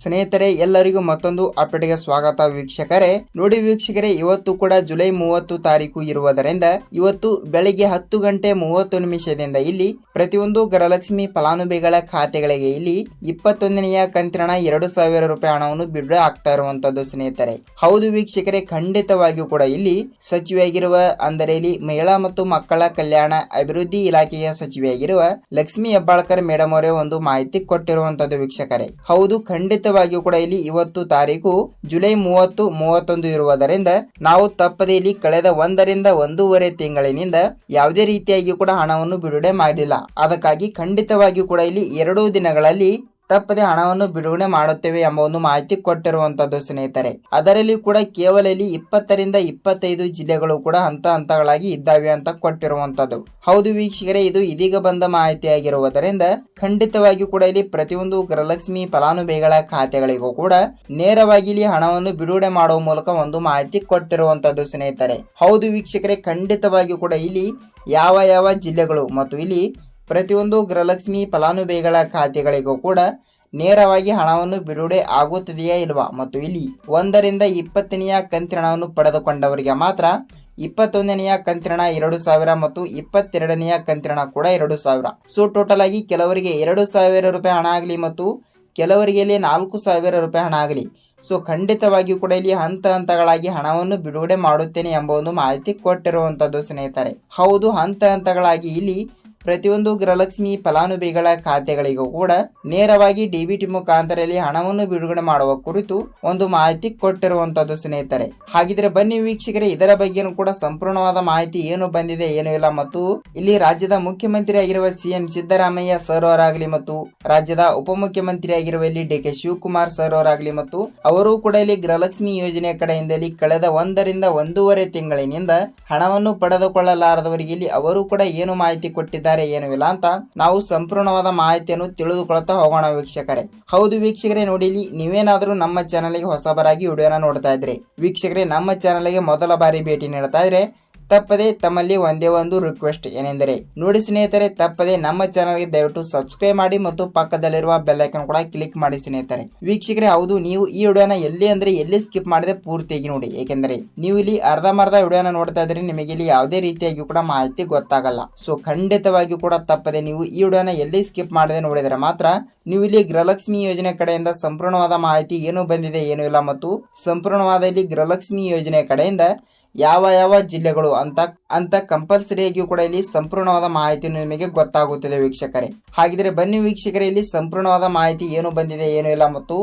ಸ್ನೇಹಿತರೆ, ಎಲ್ಲರಿಗೂ ಮತ್ತೊಂದು ಅಪ್ಡೇಟ್ಗೆ ಸ್ವಾಗತ ವೀಕ್ಷಕರೇ. ನೋಡಿ ವೀಕ್ಷಕರೇ, ಇವತ್ತು ಕೂಡ ಜುಲೈ ಮೂವತ್ತು ತಾರೀಕು ಇರುವುದರಿಂದ ಇವತ್ತು ಬೆಳಿಗ್ಗೆ ಹತ್ತು ಗಂಟೆ ಮೂವತ್ತು ನಿಮಿಷದಿಂದ ಇಲ್ಲಿ ಪ್ರತಿಯೊಂದು ಗೃಹಲಕ್ಷ್ಮಿ ಫಲಾನುಭವಿಗಳ ಖಾತೆಗಳಿಗೆ ಇಲ್ಲಿ ಇಪ್ಪತ್ತೊಂದನೆಯ ಕಂತಿನ ಎರಡು ಸಾವಿರ ರೂಪಾಯಿ ಹಣವನ್ನು ಬಿಡುಗಡೆ ಆಗ್ತಾ ಇರುವಂತದ್ದು ಸ್ನೇಹಿತರೆ. ಹೌದು ವೀಕ್ಷಕರೇ, ಖಂಡಿತವಾಗಿಯೂ ಕೂಡ ಇಲ್ಲಿ ಸಚಿವೆಯಾಗಿರುವ, ಅಂದರೆ ಇಲ್ಲಿ ಮಹಿಳಾ ಮತ್ತು ಮಕ್ಕಳ ಕಲ್ಯಾಣ ಅಭಿವೃದ್ಧಿ ಇಲಾಖೆಯ ಸಚಿವೆಯಾಗಿರುವ ಲಕ್ಷ್ಮಿ ಹೆಬ್ಬಾಳ್ಕರ್ ಮೇಡಮ್ ಅವರೇ ಒಂದು ಮಾಹಿತಿ ಕೊಟ್ಟಿರುವಂತದ್ದು ವೀಕ್ಷಕರೇ. ಹೌದು ಖಂಡಿತವಾಗಿಯೂ ಕೂಡ ಇಲ್ಲಿ ಇವತ್ತು ತಾರೀಕು ಜುಲೈ ಮೂವತ್ತು, ಮೂವತ್ತೊಂದು ಇರುವುದರಿಂದ ನಾವು ತಪ್ಪದೇ ಇಲ್ಲಿ ಕಳೆದ ಒಂದರಿಂದ ಒಂದೂವರೆ ತಿಂಗಳಿನಿಂದ ಯಾವುದೇ ರೀತಿಯಾಗಿ ಕೂಡ ಹಣವನ್ನು ಬಿಡುಗಡೆ ಮಾಡಿಲ್ಲ. ಅದಕ್ಕಾಗಿ ಖಂಡಿತವಾಗಿಯೂ ಕೂಡ ಇಲ್ಲಿ ಎರಡು ದಿನಗಳಲ್ಲಿ ತಪ್ಪದೆ ಹಣವನ್ನು ಬಿಡುಗಡೆ ಮಾಡುತ್ತೇವೆ ಎಂಬ ಒಂದು ಮಾಹಿತಿ ಕೊಟ್ಟಿರುವಂತದ್ದು ಸ್ನೇಹಿತರೆ. ಅದರಲ್ಲಿ ಕೂಡ ಕೇವಲ ಇಲ್ಲಿ ಇಪ್ಪತ್ತರಿಂದ ಇಪ್ಪತ್ತೈದು ಜಿಲ್ಲೆಗಳು ಕೂಡ ಹಂತ ಹಂತಗಳಾಗಿ ಇದ್ದಾವೆ ಅಂತ ಕೊಟ್ಟಿರುವಂತದ್ದು. ಹೌದು ವೀಕ್ಷಕರೇ, ಇದು ಇದೀಗ ಬಂದ ಮಾಹಿತಿ ಆಗಿರುವುದರಿಂದ ಖಂಡಿತವಾಗಿಯೂ ಕೂಡ ಇಲ್ಲಿ ಪ್ರತಿಯೊಂದು ಗೃಹಲಕ್ಷ್ಮಿ ಫಲಾನುಭವಿಗಳ ಖಾತೆಗಳಿಗೂ ಕೂಡ ನೇರವಾಗಿ ಇಲ್ಲಿ ಹಣವನ್ನು ಬಿಡುಗಡೆ ಮಾಡುವ ಮೂಲಕ ಒಂದು ಮಾಹಿತಿ ಕೊಟ್ಟಿರುವಂತದ್ದು ಸ್ನೇಹಿತರೆ. ಹೌದು ವೀಕ್ಷಕರೇ, ಖಂಡಿತವಾಗಿಯೂ ಕೂಡ ಇಲ್ಲಿ ಯಾವ ಯಾವ ಜಿಲ್ಲೆಗಳು ಮತ್ತು ಇಲ್ಲಿ ಪ್ರತಿಯೊಂದು ಗೃಹಲಕ್ಷ್ಮಿ ಫಲಾನುಭವಿಗಳ ಖಾತೆಗಳಿಗೂ ಕೂಡ ನೇರವಾಗಿ ಹಣವನ್ನು ಬಿಡುಗಡೆ ಆಗುತ್ತದೆಯೇ ಇಲ್ವಾ? ಮತ್ತು ಇಲ್ಲಿ ಒಂದರಿಂದ ಇಪ್ಪತ್ತನೆಯ ಕಂತಿನ ಹಣವನ್ನು ಪಡೆದುಕೊಂಡವರಿಗೆ ಮಾತ್ರ ಇಪ್ಪತ್ತೊಂದನೆಯ ಕಂತಿನ ಎರಡು ಸಾವಿರ ಮತ್ತು ಇಪ್ಪತ್ತೆರಡನೆಯ ಕಂತಿನ ಕೂಡ ಎರಡು ಸಾವಿರ. ಸೊ ಟೋಟಲ್ ಆಗಿ ಕೆಲವರಿಗೆ ಎರಡು ಸಾವಿರ ರೂಪಾಯಿ ಹಣ ಆಗಲಿ ಮತ್ತು ಕೆಲವರಿಗೆ ಇಲ್ಲಿ ನಾಲ್ಕು ಸಾವಿರ ರೂಪಾಯಿ ಹಣ ಆಗಲಿ. ಸೊ ಖಂಡಿತವಾಗಿಯೂ ಕೂಡ ಇಲ್ಲಿ ಹಂತ ಹಂತಗಳಾಗಿ ಹಣವನ್ನು ಬಿಡುಗಡೆ ಮಾಡುತ್ತೇನೆ ಎಂಬ ಒಂದು ಮಾಹಿತಿ ಕೊಟ್ಟಿರುವಂತದ್ದು ಸ್ನೇಹಿತರೆ. ಹೌದು, ಹಂತ ಹಂತಗಳಾಗಿ ಇಲ್ಲಿ ಪ್ರತಿಯೊಂದು ಗೃಹಲಕ್ಷ್ಮಿ ಫಲಾನುಭವಿಗಳ ಖಾತೆಗಳಿಗೂ ಕೂಡ ನೇರವಾಗಿ ಡಿಬಿಟಿ ಮುಖಾಂತರದಲ್ಲಿ ಹಣವನ್ನು ಬಿಡುಗಡೆ ಮಾಡುವ ಕುರಿತು ಒಂದು ಮಾಹಿತಿ ಕೊಟ್ಟಿರುವಂತದ್ದು ಸ್ನೇಹಿತರೆ. ಹಾಗಿದ್ರೆ ಬನ್ನಿ ವೀಕ್ಷಕರೇ, ಇದರ ಬಗ್ಗೆನೂ ಕೂಡ ಸಂಪೂರ್ಣವಾದ ಮಾಹಿತಿ ಏನು ಬಂದಿದೆ ಏನು ಇಲ್ಲ ಮತ್ತು ಇಲ್ಲಿ ರಾಜ್ಯದ ಮುಖ್ಯಮಂತ್ರಿ ಆಗಿರುವ ಸಿಎಂ ಸಿದ್ದರಾಮಯ್ಯ ಸರ್ ಅವರಾಗಲಿ ಮತ್ತು ರಾಜ್ಯದ ಉಪಮುಖ್ಯಮಂತ್ರಿ ಆಗಿರುವ ಇಲ್ಲಿ ಡಿ ಕೆ ಶಿವಕುಮಾರ್ ಸರ್ ಅವರಾಗಲಿ ಮತ್ತು ಅವರು ಕೂಡ ಇಲ್ಲಿ ಗೃಹಲಕ್ಷ್ಮಿ ಯೋಜನೆ ಕಡೆಯಿಂದ ಕಳೆದ ಒಂದರಿಂದ ಒಂದೂವರೆ ತಿಂಗಳಿನಿಂದ ಹಣವನ್ನು ಪಡೆದುಕೊಳ್ಳಲಾರದವರಿಗೆ ಇಲ್ಲಿ ಅವರು ಕೂಡ ಏನು ಮಾಹಿತಿ ಕೊಟ್ಟಿದ್ದಾರೆ ಏನು ಇಲ್ಲ ಅಂತ ನಾವು ಸಂಪೂರ್ಣವಾದ ಮಾಹಿತಿಯನ್ನು ತಿಳಿದುಕೊಳ್ತಾ ಹೋಗೋಣ ವೀಕ್ಷಕರೇ. ಹೌದು ವೀಕ್ಷಕರೇ, ನೋಡಿಲಿ, ನೀವೇನಾದರೂ ನಮ್ಮ ಚಾನಲ್ಗೆ ಹೊಸಬರಾಗಿ ವಿಡಿಯೋನ ನೋಡ್ತಾ ಇದ್ರಿ. ವೀಕ್ಷಕರೇ, ನಮ್ಮ ಚಾನಲ್ಗೆ ಮೊದಲ ಬಾರಿ ಭೇಟಿ ನೀಡ್ತಾ ಇದ್ರೆ ತಪ್ಪದೆ ತಮ್ಮಲ್ಲಿ ಒಂದೇ ಒಂದು ರಿಕ್ವೆಸ್ಟ್ ಏನೆಂದರೆ, ನೋಡಿ ಸ್ನೇಹಿತರೆ, ತಪ್ಪದೆ ನಮ್ಮ ಚಾನಲ್ಗೆ ದಯವಿಟ್ಟು ಸಬ್ಸ್ಕ್ರೈಬ್ ಮಾಡಿ ಮತ್ತು ಪಕ್ಕದಲ್ಲಿರುವ ಬೆಲ್ಲೈಕನ್ ಕೂಡ ಕ್ಲಿಕ್ ಮಾಡಿ ಸ್ನೇಹಿತರೆ. ವೀಕ್ಷಕರೇ, ಹೌದು, ನೀವು ಈ ವಿಡಿಯೋನ ಎಲ್ಲಿ ಅಂದ್ರೆ ಎಲ್ಲಿ ಸ್ಕಿಪ್ ಮಾಡದೆ ಪೂರ್ತಿಯಾಗಿ ನೋಡಿ. ಏಕೆಂದರೆ, ನೀವು ಇಲ್ಲಿ ಅರ್ಧಮರ್ಧ ವಿಡಿಯೋನ ನೋಡ್ತಾ ಇದ್ರೆ ನಿಮಗೆ ಇಲ್ಲಿ ಯಾವುದೇ ರೀತಿಯಾಗಿ ಕೂಡ ಮಾಹಿತಿ ಗೊತ್ತಾಗಲ್ಲ. ಸೊ ಖಂಡಿತವಾಗಿಯೂ ಕೂಡ ತಪ್ಪದೆ ನೀವು ಈ ವಿಡಿಯೋನ ಎಲ್ಲಿ ಸ್ಕಿಪ್ ಮಾಡದೆ ನೋಡಿದರೆ ಮಾತ್ರ ನೀವು ಇಲ್ಲಿ ಗೃಹಲಕ್ಷ್ಮಿ ಯೋಜನೆ ಕಡೆಯಿಂದ ಸಂಪೂರ್ಣವಾದ ಮಾಹಿತಿ ಏನು ಬಂದಿದೆ, ಏನು ಇಲ್ಲ ಮತ್ತು ಸಂಪೂರ್ಣವಾದ ಇಲ್ಲಿ ಗೃಹಲಕ್ಷ್ಮಿ ಯೋಜನೆ ಕಡೆಯಿಂದ ಯಾವ ಯಾವ ಜಿಲ್ಲೆಗಳು ಅಂತ ಅಂತ ಕಂಪಲ್ಸರಿಯಾಗಿಯೂ ಕೂಡ ಇಲ್ಲಿ ಸಂಪೂರ್ಣವಾದ ಮಾಹಿತಿ ನಿಮಗೆ ಗೊತ್ತಾಗುತ್ತದೆ ವೀಕ್ಷಕರೇ. ಹಾಗಿದ್ರೆ ಬನ್ನಿ ವೀಕ್ಷಕರೇ, ಇಲ್ಲಿ ಸಂಪೂರ್ಣವಾದ ಮಾಹಿತಿ ಏನು ಬಂದಿದೆ, ಏನು ಇಲ್ಲ ಮತ್ತು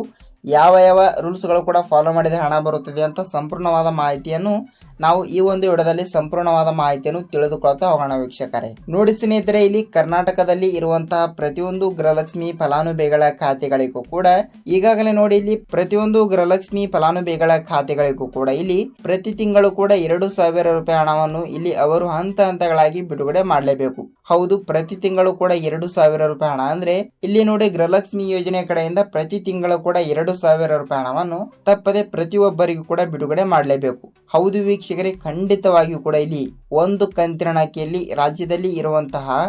ಯಾವ ಯಾವ ರೂಲ್ಸ್ಗಳು ಕೂಡ ಫಾಲೋ ಮಾಡಿದರೆ ಹಣ ಬರುತ್ತದೆ ಅಂತ ಸಂಪೂರ್ಣವಾದ ಮಾಹಿತಿಯನ್ನು ನಾವು ಈ ಒಂದು ವಿಡಿಯೋದಲ್ಲಿ ಸಂಪೂರ್ಣವಾದ ಮಾಹಿತಿಯನ್ನು ತಿಳಿದುಕೊಳ್ತಾ ಹೋಗೋಣ ವೀಕ್ಷಕರೇ. ನೋಡಿ ಸ್ನೇಹಿತರೆ, ಇಲ್ಲಿ ಕರ್ನಾಟಕದಲ್ಲಿ ಇರುವಂತಹ ಪ್ರತಿಯೊಂದು ಗೃಹಲಕ್ಷ್ಮಿ ಫಲಾನುಭವಿಗಳ ಖಾತೆಗಳಿಗೂ ಕೂಡ ಈಗಾಗಲೇ ನೋಡಿ ಇಲ್ಲಿ ಪ್ರತಿಯೊಂದು ಗೃಹಲಕ್ಷ್ಮಿ ಫಲಾನುಭವಿಗಳ ಖಾತೆಗಳಿಗೂ ಕೂಡ ಇಲ್ಲಿ ಪ್ರತಿ ತಿಂಗಳು ಕೂಡ ಎರಡು ಸಾವಿರ ರೂಪಾಯಿ ಹಣವನ್ನು ಇಲ್ಲಿ ಅವರು ಹಂತ ಹಂತಗಳಾಗಿ ಬಿಡುಗಡೆ ಮಾಡಲೇಬೇಕು. ಹೌದು, ಪ್ರತಿ ತಿಂಗಳು ಕೂಡ ಎರಡು ಸಾವಿರ ರೂಪಾಯಿ ಹಣ. ಅಂದ್ರೆ ಇಲ್ಲಿ ನೋಡಿ ಗೃಹಲಕ್ಷ್ಮಿ ಯೋಜನೆ ಕಡೆಯಿಂದ ಪ್ರತಿ ತಿಂಗಳು ಕೂಡ ಎರಡು ಸಾವಿರ ರೂಪಾಯಿ ಹಣವನ್ನು ತಪ್ಪದೆ ಪ್ರತಿಯೊಬ್ಬರಿಗೂ ಕೂಡ ಬಿಡುಗಡೆ ಮಾಡಲೇಬೇಕು. ಹೌದು ವೀಕ್ಷಕರೇ, ಖಂಡಿತವಾಗಿಯೂ ಕೂಡ ಇಲ್ಲಿ ಒಂದು ಕಂತಿನ ರಾಜ್ಯದಲ್ಲಿ ಇರುವಂತಹ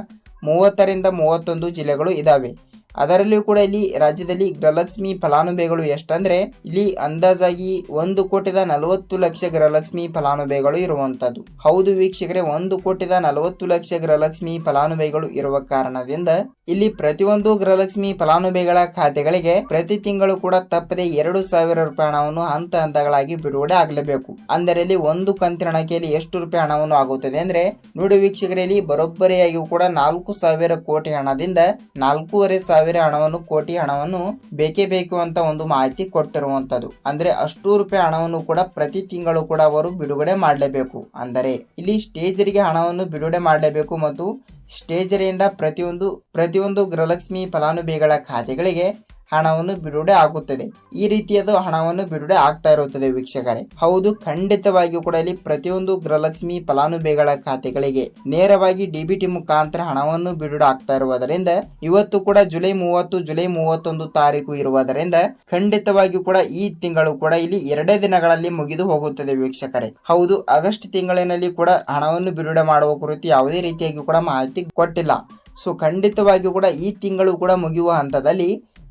ಮೂವತ್ತರಿಂದ ಮೂವತ್ತೊಂದು ಜಿಲ್ಲೆಗಳು ಇದಾವೆ. ಅದರಲ್ಲಿಯೂ ಕೂಡ ಇಲ್ಲಿ ರಾಜ್ಯದಲ್ಲಿ ಗೃಹಲಕ್ಷ್ಮಿ ಫಲಾನುಭವಿಗಳು ಎಷ್ಟಂದ್ರೆ ಇಲ್ಲಿ ಅಂದಾಜಾಗಿ ಒಂದು ಕೋಟಿದ ನಲವತ್ತು ಲಕ್ಷ ಗೃಹಲಕ್ಷ್ಮಿ ಫಲಾನುಭವಿಗಳು ಇರುವಂತದ್ದು. ಹೌದು ವೀಕ್ಷಕರೇ, ಒಂದು ಕೋಟಿದ ನಲವತ್ತು ಲಕ್ಷ ಗೃಹಲಕ್ಷ್ಮಿ ಫಲಾನುಭವಿಗಳು ಇರುವ ಕಾರಣದಿಂದ ಇಲ್ಲಿ ಪ್ರತಿಯೊಂದು ಗೃಹಲಕ್ಷ್ಮಿ ಫಲಾನುಭವಿಗಳ ಖಾತೆಗಳಿಗೆ ಪ್ರತಿ ತಿಂಗಳು ಕೂಡ ತಪ್ಪದೆ ಎರಡು ಸಾವಿರ ರೂಪಾಯಿ ಹಣವನ್ನು ಹಂತ ಹಂತಗಳಾಗಿ ಬಿಡುಗಡೆ ಆಗಲೇಬೇಕು. ಅಂದರೆ ಇಲ್ಲಿ ಒಂದು ಕಂತಿನ ಹಣಕೆಯಲ್ಲಿ ಎಷ್ಟು ರೂಪಾಯಿ ಹಣವನ್ನು ಆಗುತ್ತದೆ ಅಂದ್ರೆ ನೋಡಿ ವೀಕ್ಷಕರಲ್ಲಿ ಬರೋಬ್ಬರಿಯಾಗಿಯೂ ಕೂಡ ನಾಲ್ಕು ಸಾವಿರ ಕೋಟಿ ಹಣದಿಂದ ನಾಲ್ಕೂವರೆ ಸಾವಿರ ಹಣವನ್ನು, ಕೋಟಿ ಹಣವನ್ನು ಬೇಕೇ ಬೇಕು ಅಂತ ಒಂದು ಮಾಹಿತಿ ಕೊಟ್ಟಿರುವಂತದ್ದು. ಅಂದ್ರೆ ಅಷ್ಟು ರೂಪಾಯಿ ಹಣವನ್ನು ಕೂಡ ಪ್ರತಿ ತಿಂಗಳು ಕೂಡ ಅವರು ಬಿಡುಗಡೆ ಮಾಡಲೇಬೇಕು. ಅಂದರೆ ಇಲ್ಲಿ ಸ್ಟೇಜರಿಗೆ ಹಣವನ್ನು ಬಿಡುಗಡೆ ಮಾಡಲೇಬೇಕು ಮತ್ತು ಸ್ಟೇಜರಿಯಿಂದ ಪ್ರತಿಯೊಂದು ಪ್ರತಿಯೊಂದು ಗೃಹಲಕ್ಷ್ಮಿ ಫಲಾನುಭವಿಗಳ ಖಾತೆಗಳಿಗೆ ಹಣವನ್ನು ಬಿಡುಗಡೆ ಆಗುತ್ತದೆ. ಈ ರೀತಿಯದು ಹಣವನ್ನು ಬಿಡುಗಡೆ ಆಗ್ತಾ ಇರುತ್ತದೆ ವೀಕ್ಷಕರೇ. ಹೌದು, ಖಂಡಿತವಾಗಿಯೂ ಕೂಡ ಇಲ್ಲಿ ಪ್ರತಿಯೊಂದು ಗೃಹಲಕ್ಷ್ಮಿ ಫಲಾನುಭವಿಗಳ ಖಾತೆಗಳಿಗೆ ನೇರವಾಗಿ ಡಿಬಿಟಿ ಮುಖಾಂತರ ಹಣವನ್ನು ಬಿಡುಗಡೆ ಆಗ್ತಾ ಇರುವುದರಿಂದ, ಇವತ್ತು ಕೂಡ ಜುಲೈ ಮೂವತ್ತು, ಜುಲೈ ಮೂವತ್ತೊಂದು ತಾರೀಕು ಇರುವುದರಿಂದ ಖಂಡಿತವಾಗಿಯೂ ಕೂಡ ಈ ತಿಂಗಳು ಕೂಡ ಇಲ್ಲಿ ಎರಡೇ ದಿನಗಳಲ್ಲಿ ಮುಗಿದು ಹೋಗುತ್ತದೆ ವೀಕ್ಷಕರೇ. ಹೌದು, ಆಗಸ್ಟ್ ತಿಂಗಳಿನಲ್ಲಿ ಕೂಡ ಹಣವನ್ನು ಬಿಡುಗಡೆ ಮಾಡುವ ಕುರಿತು ಯಾವುದೇ ರೀತಿಯಾಗಿ ಕೂಡ ಮಾಹಿತಿ ಕೊಟ್ಟಿಲ್ಲ. ಸೊ, ಖಂಡಿತವಾಗಿಯೂ ಕೂಡ ಈ ತಿಂಗಳು ಕೂಡ ಮುಗಿಯುವ ಹಂತದಲ್ಲಿ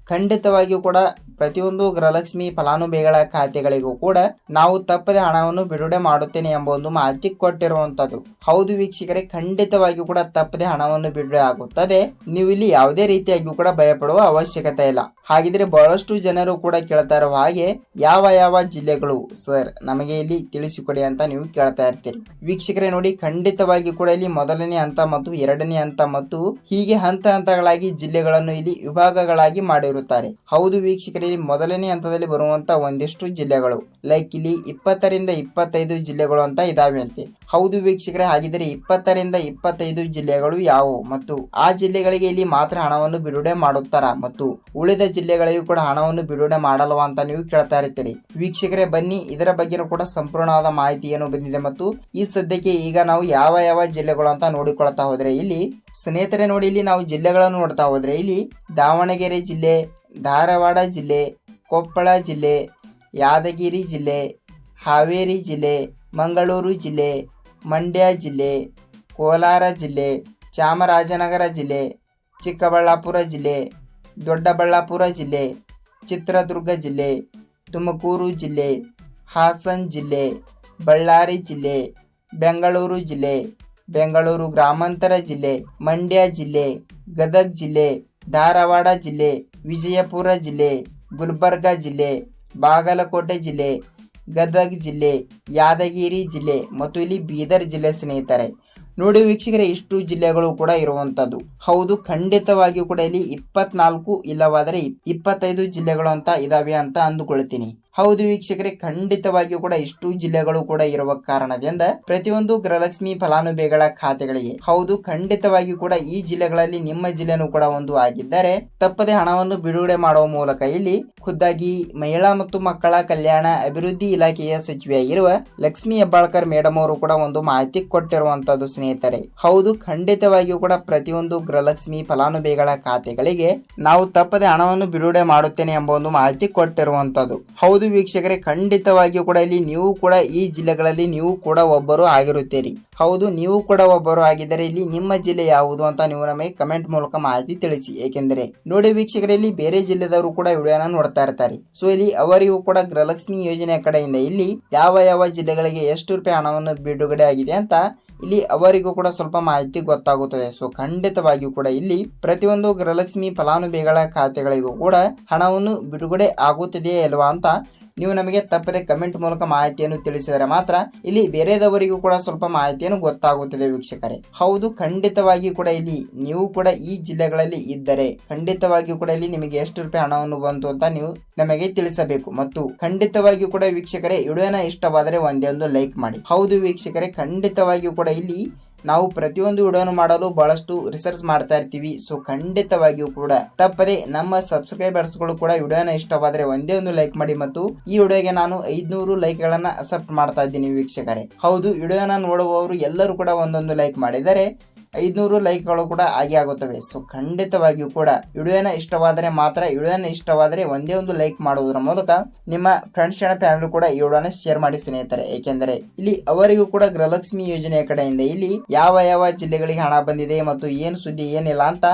ಖಂಡಿತವಾಗಿಯೂ ಕೂಡ ಪ್ರತಿಯೊಂದು ಗೃಹಲಕ್ಷ್ಮಿ ಫಲಾನುಭವಿಗಳ ಖಾತೆಗಳಿಗೂ ಕೂಡ ನಾವು ತಪ್ಪದೆ ಹಣವನ್ನು ಬಿಡುಗಡೆ ಮಾಡುತ್ತೇನೆ ಎಂಬ ಒಂದು ಮಾಹಿತಿ ಕೊಟ್ಟಿರುವಂತದ್ದು. ಹೌದು ವೀಕ್ಷಕರೇ, ಖಂಡಿತವಾಗಿಯೂ ಕೂಡ ತಪ್ಪದೆ ಹಣವನ್ನು ಬಿಡುಗಡೆ ಆಗುತ್ತದೆ. ನೀವು ಇಲ್ಲಿ ಯಾವುದೇ ರೀತಿಯಾಗಿಯೂ ಕೂಡ ಭಯಪಡುವ ಅವಶ್ಯಕತೆ ಇಲ್ಲ. ಹಾಗಿದ್ರೆ ಬಹಳಷ್ಟು ಜನರು ಕೂಡ ಕೇಳ್ತಾ ಇರೋ ಹಾಗೆ ಯಾವ ಯಾವ ಜಿಲ್ಲೆಗಳು? ಸರ್ ನಮಗೆ ಇಲ್ಲಿ ತಿಳಿಸಿಕೊಡಿ ಅಂತ ನೀವು ಕೇಳ್ತಾ ಇರ್ತೀರಿ. ವೀಕ್ಷಕರೇ ನೋಡಿ, ಖಂಡಿತವಾಗಿ ಕೂಡ ಇಲ್ಲಿ ಮೊದಲನೇ ಹಂತ ಮತ್ತು ಎರಡನೇ ಹಂತ ಮತ್ತು ಹೀಗೆ ಹಂತ ಹಂತಗಳಾಗಿ ಜಿಲ್ಲೆಗಳನ್ನು ಇಲ್ಲಿ ವಿಭಾಗಗಳಾಗಿ ಮಾಡಿರುತ್ತಾರೆ. ಹೌದು ವೀಕ್ಷಕರೇ, ಇಲ್ಲಿ ಮೊದಲನೇ ಹಂತದಲ್ಲಿ ಬರುವಂತ ಒಂದಿಷ್ಟು ಜಿಲ್ಲೆಗಳು ಲೈಕ್ ಇಲ್ಲಿ ಇಪ್ಪತ್ತರಿಂದ ಇಪ್ಪತ್ತೈದು ಜಿಲ್ಲೆಗಳು ಅಂತ ಇದಾವೆ ಅಂತೆ. ಹೌದು ವೀಕ್ಷಕರೇ, ಹಾಗಿದ್ರೆ ಇಪ್ಪತ್ತರಿಂದ ಇಪ್ಪತ್ತೈದು ಜಿಲ್ಲೆಗಳು ಯಾವುವು? ಮತ್ತು ಆ ಜಿಲ್ಲೆಗಳಿಗೆ ಇಲ್ಲಿ ಮಾತ್ರ ಹಣವನ್ನು ಬಿಡುಗಡೆ ಮಾಡುತ್ತಾರ? ಮತ್ತು ಉಳಿದ ಜಿಲ್ಲೆಗಳಿಗೂ ಕೂಡ ಹಣವನ್ನು ಬಿಡುಗಡೆ ಮಾಡಲ್ವಾ ಅಂತ ನೀವು ಕೇಳ್ತಾ ಇರ್ತೀರಿ. ವೀಕ್ಷಕರೇ, ಬನ್ನಿ, ಇದರ ಬಗ್ಗೆನೂ ಕೂಡ ಸಂಪೂರ್ಣವಾದ ಮಾಹಿತಿ ಏನು ಬಂದಿದೆ ಮತ್ತು ಈ ಸದ್ಯಕ್ಕೆ ಈಗ ನಾವು ಯಾವ ಯಾವ ಜಿಲ್ಲೆಗಳು ಅಂತ ನೋಡಿಕೊಳ್ತಾ ಹೋದ್ರೆ, ಇಲ್ಲಿ ಸ್ನೇಹಿತರೆ ನೋಡಿ, ಇಲ್ಲಿ ನಾವು ಜಿಲ್ಲೆಗಳನ್ನು ನೋಡ್ತಾ ಹೋದ್ರೆ, ಇಲ್ಲಿ ದಾವಣಗೆರೆ ಜಿಲ್ಲೆ, ಧಾರವಾಡ ಜಿಲ್ಲೆ, ಕೊಪ್ಪಳ ಜಿಲ್ಲೆ, ಯಾದಗಿರಿ ಜಿಲ್ಲೆ, ಹಾವೇರಿ ಜಿಲ್ಲೆ, ಮಂಗಳೂರು ಜಿಲ್ಲೆ, ಮಂಡ್ಯ ಜಿಲ್ಲೆ, ಕೋಲಾರ ಜಿಲ್ಲೆ, ಚಾಮರಾಜನಗರ ಜಿಲ್ಲೆ, ಚಿಕ್ಕಬಳ್ಳಾಪುರ ಜಿಲ್ಲೆ ದೊಡ್ಡಬಳ್ಳಾಪುರ ಜಿಲ್ಲೆ, ಚಿತ್ರದುರ್ಗ ಜಿಲ್ಲೆ, ತುಮಕೂರು ಜಿಲ್ಲೆ, ಹಾಸನ್ ಜಿಲ್ಲೆ, ಬಳ್ಳಾರಿ ಜಿಲ್ಲೆ, ಬೆಂಗಳೂರು ಜಿಲ್ಲೆ, ಬೆಂಗಳೂರು ಗ್ರಾಮಾಂತರ ಜಿಲ್ಲೆ, ಮಂಡ್ಯ ಜಿಲ್ಲೆ, ಗದಗ್ ಜಿಲ್ಲೆ, ಧಾರವಾಡ ಜಿಲ್ಲೆ, ವಿಜಯಪುರ ಜಿಲ್ಲೆ, ಗುಲ್ಬರ್ಗ ಜಿಲ್ಲೆ, ಬಾಗಲಕೋಟೆ ಜಿಲ್ಲೆ, ಗದಗ ಜಿಲ್ಲೆ, ಯಾದಗಿರಿ ಜಿಲ್ಲೆ ಮತ್ತು ಇಲ್ಲಿ ಬೀದರ್ ಜಿಲ್ಲೆ ಸ್ನೇಹಿತರೆ. ನೋಡಿ ವೀಕ್ಷಕರೇ, ಇಷ್ಟು ಜಿಲ್ಲೆಗಳು ಕೂಡ ಇರುವಂತದ್ದು. ಹೌದು, ಖಂಡಿತವಾಗಿಯೂ ಕೂಡ ಇಲ್ಲಿ ಇಪ್ಪತ್ನಾಲ್ಕು ಇಲ್ಲವಾದರೆ ಇಪ್ಪತ್ತೈದು ಜಿಲ್ಲೆಗಳು ಅಂತ ಇದಾವೆ ಅಂತ ಅಂದುಕೊಳ್ತೀನಿ. ಹೌದು ವೀಕ್ಷಕರೇ, ಖಂಡಿತವಾಗಿಯೂ ಕೂಡ ಇಷ್ಟು ಜಿಲ್ಲೆಗಳು ಕೂಡ ಇರುವ ಕಾರಣದಿಂದ ಪ್ರತಿಯೊಂದು ಗೃಹಲಕ್ಷ್ಮಿ ಫಲಾನುಭವಿಗಳ ಖಾತೆಗಳಿಗೆ ಹೌದು, ಖಂಡಿತವಾಗಿಯೂ ಕೂಡ ಈ ಜಿಲ್ಲೆಗಳಲ್ಲಿ ನಿಮ್ಮ ಜಿಲ್ಲೆನೂ ಕೂಡ ಒಂದು ಆಗಿದ್ದರೆ ತಪ್ಪದೆ ಹಣವನ್ನು ಬಿಡುಗಡೆ ಮಾಡುವ ಮೂಲಕ ಇಲ್ಲಿ ಖುದ್ದಾಗಿ ಮಹಿಳಾ ಮತ್ತು ಮಕ್ಕಳ ಕಲ್ಯಾಣ ಅಭಿವೃದ್ಧಿ ಇಲಾಖೆಯ ಸಚಿವೆಯಾಗಿರುವ ಲಕ್ಷ್ಮಿ ಹೆಬ್ಬಾಳ್ಕರ್ ಮೇಡಮ್ ಅವರು ಕೂಡ ಒಂದು ಮಾಹಿತಿ ಕೊಟ್ಟಿರುವಂತದ್ದು ಸ್ನೇಹಿತರೆ. ಹೌದು, ಖಂಡಿತವಾಗಿಯೂ ಕೂಡ ಪ್ರತಿಯೊಂದು ಗೃಹಲಕ್ಷ್ಮಿ ಫಲಾನುಭವಿಗಳ ಖಾತೆಗಳಿಗೆ ನಾವು ತಪ್ಪದೆ ಹಣವನ್ನು ಬಿಡುಗಡೆ ಮಾಡುತ್ತೇನೆ ಎಂಬ ಒಂದು ಮಾಹಿತಿ ಕೊಟ್ಟಿರುವಂತದ್ದು ಹೌದು ವೀಕ್ಷಕರೇ ಖಂಡಿತವಾಗಿಯೂ ಕೂಡ ಇಲ್ಲಿ ನೀವು ಕೂಡ ಈ ಜಿಲ್ಲೆಗಳಲ್ಲಿ ನೀವು ಕೂಡ ಒಬ್ಬರು ಆಗಿರುತ್ತೀರಿ. ಹೌದು, ನೀವು ಕೂಡ ಒಬ್ಬರು ಆಗಿದ್ದರೆ ಇಲ್ಲಿ ನಿಮ್ಮ ಜಿಲ್ಲೆ ಯಾವುದು ಅಂತ ನೀವು ನಮಗೆ ಕಮೆಂಟ್ ಮೂಲಕ ಮಾಹಿತಿ ತಿಳಿಸಿ. ಏಕೆಂದರೆ ನೋಡಿ ವೀಕ್ಷಕರಲ್ಲಿ ಬೇರೆ ಜಿಲ್ಲೆದವರು ಕೂಡ ವಿಡಿಯೋನ ನೋಡ್ತಾ ಇರ್ತಾರೆ. ಸೊ ಇಲ್ಲಿ ಅವರಿಗೂ ಕೂಡ ಗೃಹಲಕ್ಷ್ಮಿ ಯೋಜನೆ ಕಡೆಯಿಂದ ಇಲ್ಲಿ ಯಾವ ಯಾವ ಜಿಲ್ಲೆಗಳಿಗೆ ಎಷ್ಟು ರೂಪಾಯಿ ಹಣವನ್ನು ಬಿಡುಗಡೆ ಆಗಿದೆ ಅಂತ ಇಲ್ಲಿ ಅವರಿಗೂ ಕೂಡ ಸ್ವಲ್ಪ ಮಾಹಿತಿ ಗೊತ್ತಾಗುತ್ತದೆ. ಸೊ ಖಂಡಿತವಾಗಿಯೂ ಕೂಡ ಇಲ್ಲಿ ಪ್ರತಿಯೊಂದು ಗೃಹಲಕ್ಷ್ಮಿ ಫಲಾನುಭವಿಗಳ ಖಾತೆಗಳಿಗೂ ಕೂಡ ಹಣವನ್ನು ಬಿಡುಗಡೆ ಆಗುತ್ತದೆಯೇ ಅಲ್ವಾ ಅಂತ ನೀವು ನಮಗೆ ತಪ್ಪದೆ ಕಮೆಂಟ್ ಮೂಲಕ ಮಾಹಿತಿಯನ್ನು ತಿಳಿಸಿದರೆ ಮಾತ್ರ ಇಲ್ಲಿ ಬೇರೆದವರಿಗೂ ಕೂಡ ಸ್ವಲ್ಪ ಮಾಹಿತಿಯನ್ನು ಗೊತ್ತಾಗುತ್ತದೆ ವೀಕ್ಷಕರೇ. ಹೌದು, ಖಂಡಿತವಾಗಿಯೂ ಕೂಡ ಇಲ್ಲಿ ನೀವು ಕೂಡ ಈ ಜಿಲ್ಲೆಗಳಲ್ಲಿ ಇದ್ದರೆ ಖಂಡಿತವಾಗಿಯೂ ಕೂಡ ಇಲ್ಲಿ ನಿಮಗೆ ಎಷ್ಟು ರೂಪಾಯಿ ಹಣವನ್ನು ಬಂತು ಅಂತ ನೀವು ನಮಗೆ ತಿಳಿಸಬೇಕು. ಮತ್ತು ಖಂಡಿತವಾಗಿಯೂ ಕೂಡ ವೀಕ್ಷಕರೇ, ವಿಡಿಯೋನ ಇಷ್ಟವಾದರೆ ಒಂದೇ ಒಂದು ಲೈಕ್ ಮಾಡಿ. ಹೌದು ವೀಕ್ಷಕರೇ, ಖಂಡಿತವಾಗಿಯೂ ಕೂಡ ಇಲ್ಲಿ ನಾವು ಪ್ರತಿಯೊಂದು ವಿಡಿಯೋನು ಮಾಡಲು ಬಹಳಷ್ಟು ರಿಸರ್ಚ್ ಮಾಡ್ತಾ ಇರ್ತೀವಿ. ಸೊ ಖಂಡಿತವಾಗಿಯೂ ಕೂಡ ತಪ್ಪದೆ ನಮ್ಮ ಸಬ್ಸ್ಕ್ರೈಬರ್ಸ್ಗಳು ಕೂಡ ವಿಡಿಯೋನ ಇಷ್ಟವಾದರೆ ಒಂದೇ ಒಂದು ಲೈಕ್ ಮಾಡಿ ಮತ್ತು ಈ ವಿಡಿಯೋಗೆ ನಾನು ಐದ್ನೂರು ಲೈಕ್ಗಳನ್ನ ಅಕ್ಸೆಪ್ಟ್ ಮಾಡ್ತಾ ಇದ್ದೀನಿ ವೀಕ್ಷಕರೇ. ಹೌದು, ವಿಡಿಯೋನ ನೋಡುವವರು ಎಲ್ಲರೂ ಕೂಡ ಒಂದೊಂದು ಲೈಕ್ ಮಾಡಿದರೆ ಐದ್ನೂರು ಲೈಕ್ಗಳು ಕೂಡ ಆಗಿ ಆಗುತ್ತವೆ. ಸೊ ಖಂಡಿತವಾಗಿಯೂ ಕೂಡ ವಿಡಿಯೋನ ಇಷ್ಟವಾದರೆ ಮಾತ್ರ, ವಿಡಿಯೋನ ಇಷ್ಟವಾದರೆ ಒಂದೇ ಒಂದು ಲೈಕ್ ಮಾಡುವುದರ ಮೂಲಕ ನಿಮ್ಮ ಫ್ರೆಂಡ್ಸ್ ಅಂಡ್ ಫ್ಯಾಮಿಲಿ ಕೂಡ ಈ ವಿಡಿಯೋನ ಶೇರ್ ಮಾಡಿ ಸ್ನೇಹಿತರೆ. ಏಕೆಂದರೆ ಇಲ್ಲಿ ಅವರಿಗೂ ಕೂಡ ಗೃಹಲಕ್ಷ್ಮಿ ಯೋಜನೆಯ ಕಡೆಯಿಂದ ಇಲ್ಲಿ ಯಾವ ಯಾವ ಜಿಲ್ಲೆಗಳಿಗೆ ಹಣ ಬಂದಿದೆ ಮತ್ತು ಏನು ಸುದ್ದಿ ಏನಿಲ್ಲ ಅಂತ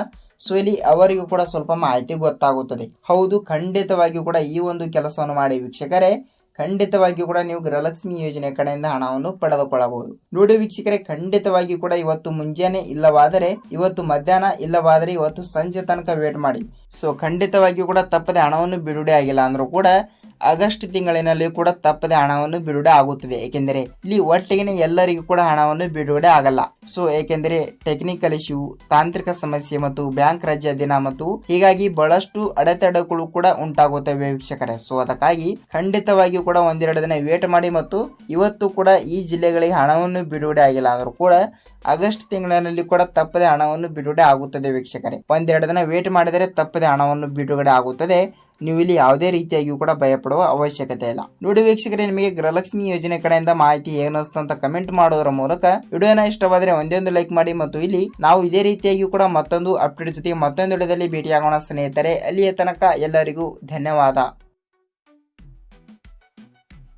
ಸೊ ಇಲ್ಲಿ ಅವರಿಗೂ ಕೂಡ ಸ್ವಲ್ಪ ಮಾಹಿತಿ ಗೊತ್ತಾಗುತ್ತದೆ. ಹೌದು, ಖಂಡಿತವಾಗಿಯೂ ಕೂಡ ಈ ಒಂದು ಕೆಲಸವನ್ನು ಮಾಡಿ ವೀಕ್ಷಕರೇ ಖಂಡಿತವಾಗಿಯೂ ಕೂಡ ನೀವು ಗೃಹಲಕ್ಷ್ಮಿ ಯೋಜನೆ ಕಡೆಯಿಂದ ಹಣವನ್ನು ಪಡೆದುಕೊಳ್ಳಬಹುದು. ನೋಡಿ ವೀಕ್ಷಕರೇ ಖಂಡಿತವಾಗಿಯೂ ಕೂಡ ಇವತ್ತು ಮುಂಜಾನೆ ಇಲ್ಲವಾದರೆ, ಇವತ್ತು ಮಧ್ಯಾಹ್ನ ಇಲ್ಲವಾದರೆ ಇವತ್ತು ಸಂಜೆ ತನಕ ವೇಟ್ ಮಾಡಿ. ಸೊ ಖಂಡಿತವಾಗಿಯೂ ಕೂಡ ತಪ್ಪದೆ ಹಣವನ್ನು ಬಿಡುಗಡೆ ಆಗಿಲ್ಲ ಅಂದರೂ ಕೂಡ ಆಗಸ್ಟ್ ತಿಂಗಳಿನಲ್ಲಿ ಕೂಡ ತಪ್ಪದೆ ಹಣವನ್ನು ಬಿಡುಗಡೆ ಆಗುತ್ತದೆ. ಏಕೆಂದರೆ ಇಲ್ಲಿ ಒಟ್ಟಿಗೆ ಎಲ್ಲರಿಗೂ ಕೂಡ ಹಣವನ್ನು ಬಿಡುಗಡೆ ಆಗಲ್ಲ. ಸೊ, ಏಕೆಂದರೆ ಟೆಕ್ನಿಕಲ್ ಇಶ್ಯೂ ತಾಂತ್ರಿಕ ಸಮಸ್ಯೆ ಮತ್ತು ಬ್ಯಾಂಕ್ ರಜೆ ದಿನ ಮತ್ತು ಹೀಗಾಗಿ ಬಹಳಷ್ಟು ಅಡೆತಡೆಗಳು ಕೂಡ ಉಂಟಾಗುತ್ತವೆ ವೀಕ್ಷಕರೇ. ಸೊ, ಅದಕ್ಕಾಗಿ ಖಂಡಿತವಾಗಿಯೂ ಕೂಡ ಒಂದೆರಡು ದಿನ ವೇಟ್ ಮಾಡಿ ಮತ್ತು ಇವತ್ತು ಕೂಡ ಈ ಜಿಲ್ಲೆಗಳಿಗೆ ಹಣವನ್ನು ಬಿಡುಗಡೆ ಆಗಿಲ್ಲ. ಆದರೂ ಕೂಡ ಆಗಸ್ಟ್ ತಿಂಗಳಿನಲ್ಲಿ ಕೂಡ ತಪ್ಪದೆ ಹಣವನ್ನು ಬಿಡುಗಡೆ ಆಗುತ್ತದೆ ವೀಕ್ಷಕರೇ. ಒಂದೆರಡು ದಿನ ವೇಟ್ ಮಾಡಿದರೆ ತಪ್ಪದೆ ಹಣವನ್ನು ಬಿಡುಗಡೆ ಆಗುತ್ತದೆ. ನೀವು ಇಲ್ಲಿ ಯಾವುದೇ ರೀತಿಯಾಗಿಯೂ ಕೂಡ ಭಯಪಡುವ ಅವಶ್ಯಕತೆ ಇಲ್ಲ. ನೋಡಿ ವೀಕ್ಷಕರೇ, ನಿಮಗೆ ಗೃಹಲಕ್ಷ್ಮಿ ಯೋಜನೆ ಕಡೆಯಿಂದ ಮಾಹಿತಿ ಏನಿಸ್ತು ಅಂತ ಕಮೆಂಟ್ ಮಾಡೋದರ ಮೂಲಕ ವಿಡಿಯೋನ ಇಷ್ಟವಾದರೆ ಒಂದೇ ಒಂದು ಲೈಕ್ ಮಾಡಿ ಮತ್ತು ಇಲ್ಲಿ ನಾವು ಇದೇ ರೀತಿಯಾಗಿಯೂ ಕೂಡ ಮತ್ತೊಂದು ಅಪ್ಡೇಟ್ ಜೊತೆಗೆ ಮತ್ತೊಂದು ವಿಡಿಯೋದಲ್ಲಿ ಭೇಟಿಯಾಗೋಣ ಸ್ನೇಹಿತರೆ. ಅಲ್ಲಿಯ ತನಕ ಎಲ್ಲರಿಗೂ ಧನ್ಯವಾದ.